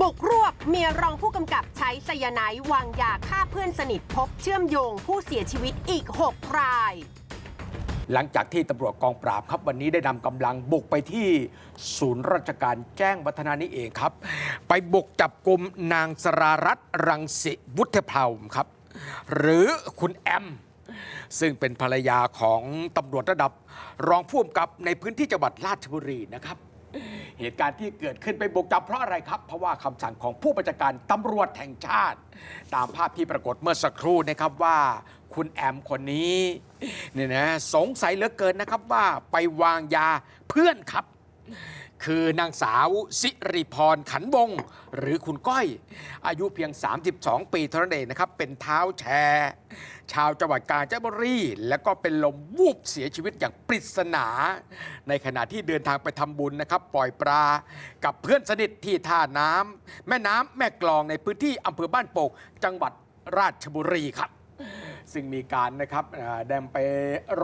บุกรวบเมียรองผู้กำกับใช้ไซยาไนด์วางยาฆ่าเพื่อนสนิทพบเชื่อมโยงผู้เสียชีวิตอีก 6 ราย หลังจากที่ตำรวจกองปราบครับวันนี้ได้นำกำลังบุกไปที่ศูนย์ราชการแจ้งวัฒนานี้เองครับ ไปบุกจับกลุ่มนางสรารัตน์รังสิวุฒเพลาครับ หรือคุณแอม ซึ่งเป็นภรรยาของตำรวจระดับรองผู้กำกับในพื้นที่จังหวัดราชบุรีนะครับ เหตุการณ์ที่เกิดขึ้นไปบุกจับเพราะอะไรครับ เพราะว่าคำสั่งของผู้บัญชาการตำรวจแห่งชาติ ตามภาพที่ปรากฏเมื่อสักครู่นะครับว่า คุณแอมคนนี้เนี่ยนะสงสัยเหลือเกินนะครับว่าไปวางยาเพื่อนครับ คือนางสาวสิริพรขันวงหรือคุณก้อย อายุเพียง 32 ปีเท่านั้นเองนะครับ เป็นเท้าแชร์ชาวจังหวัดกาญจนบุรี แล้วก็เป็นลมวูบเสียชีวิตอย่างปริศนา ในขณะที่เดินทางไปทำบุญนะครับ ปล่อยปลากับเพื่อนสนิทที่ท่าน้ำแม่น้ำแม่กลองในพื้นที่อำเภอบ้านโป่งจังหวัดราชบุรีครับ ซึ่งมีการนะครับเอ่อได้ไป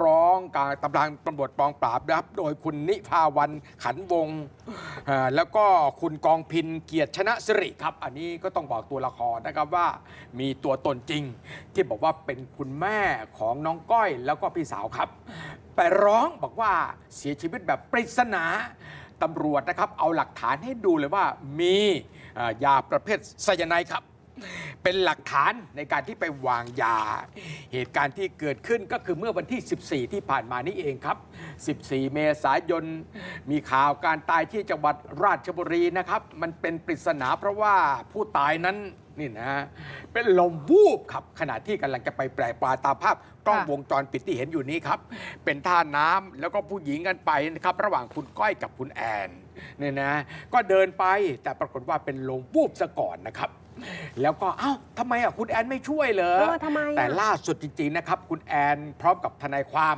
ร้องการตำรางตำรวจปองปราบนะครับ โดยคุณนิพาวันขันวง แล้วก็คุณกองพินเกียรติชนะสิริครับ อันนี้ก็ต้องบอกตัวละครนะครับว่ามีตัวตนจริง ที่บอกว่าเป็นคุณแม่ของน้องก้อยแล้วก็พี่สาวครับ ไปร้องบอกว่าเสียชีวิตแบบปริศนาตำรวจนะครับเอาหลักฐานให้ดูเลยว่ามียาประเภทไซยาไนด์ครับ เป็นหลักฐานในการที่ไปวางยา เหตุการณ์ที่เกิดขึ้นก็คือเมื่อวันที่ 14 ที่ผ่านมานี้เองครับ 14 เมษายน มีข่าวการตายที่จังหวัดราชบุรีนะครับ มันเป็นปริศนาเพราะว่าผู้ตายนั้นนี่นะเป็นลมวูบครับขณะที่กำลังจะไปแปลปลาตามภาพกล้องวงจรปิดที่เห็นอยู่นี้ครับ เป็นท่าน้ำแล้วก็ผู้หญิงกันไปนะครับระหว่างคุณก้อยกับคุณแอนเนี่ยนะ ก็เดินไปแต่ปรากฏว่าเป็นลมวูบซะก่อนนะครับ แล้วก็เอ้าทำไมอะคุณแอนไม่ช่วยเหรอ เออทำไมอะ แต่ล่าสุดจริง ๆ นะครับ คุณแอนพร้อมกับทนายความ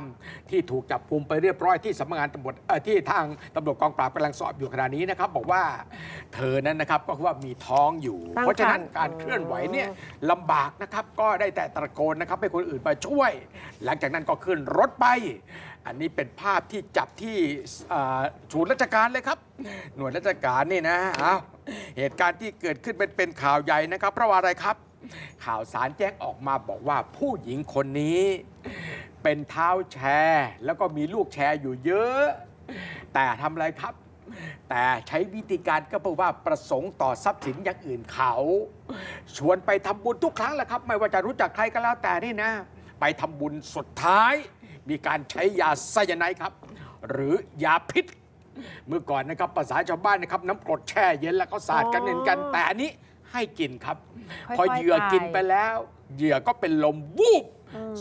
ที่ถูกจับกุมไปเรียบร้อยที่สำนักงานตำรวจเอ่อที่ทางตำรวจกองปราบกำลังสอบอยู่ขณะนี้นะครับ บอกว่าเธอนั้นนะครับก็คือว่ามีท้องอยู่ ตั้งเพราะฉะนั้นครรภ์ การเคลื่อนไหวเนี่ยลำบากนะครับก็ได้แต่ตะโกนนะครับให้คนอื่นมาช่วย หลังจากนั้นก็ขึ้นรถไปอันนี้เป็นภาพที่จับที่เอ่อศูนย์ราชการเลยครับ หน่วยราชการนี่นะเอาเหตุการณ์ที่เกิดขึ้นเป็นเป็นข่าวใหญ่นะครับ เพราะว่าอะไรครับ ข่าวสารแจ้งออกมาบอกว่าผู้หญิงคนนี้เป็นเท้าแชร์ แล้วก็มีลูกแชร์อยู่เยอะ แต่ทำอะไรครับแต่ใช้วิธีการก็เพราะว่าประสงค์ต่อทรัพย์สินอย่างอื่นเขา ชวนไปทำบุญทุกครั้งแหละครับ ไม่ว่าจะรู้จักใครก็แล้วแต่นี่นะ ไปทำบุญสุดท้าย มีการใช้ยาไซยาไนด์ครับ หรือยาพิษ เมื่อก่อนนะครับภาษาชาวบ้านนะครับน้ำกรดแช่เย็นแล้วก็สาดกันเนกันแต่อันนี้ให้กินครับพอค่อยๆเหยื่อกินไปไปแล้ว เหยื่อก็เป็นลมวูบ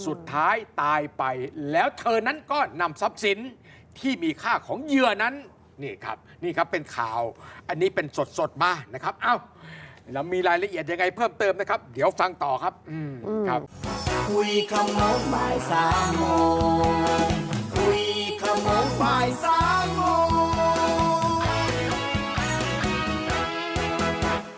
สุดท้ายตายไป แล้วเธอนั้นก็นำทรัพย์สินที่มีค่าของเหยื่อนั้น นี่ครับ นี่ครับเป็นข่าว อันนี้เป็นสดสดๆมานะครับ เอ้า แล้วมีรายละเอียดยังไงเพิ่มเติมนะครับ เดี๋ยวฟังต่อครับ อืมครับ คุยขโมงบ่ายสามโมงคุยขโมงบ่ายสา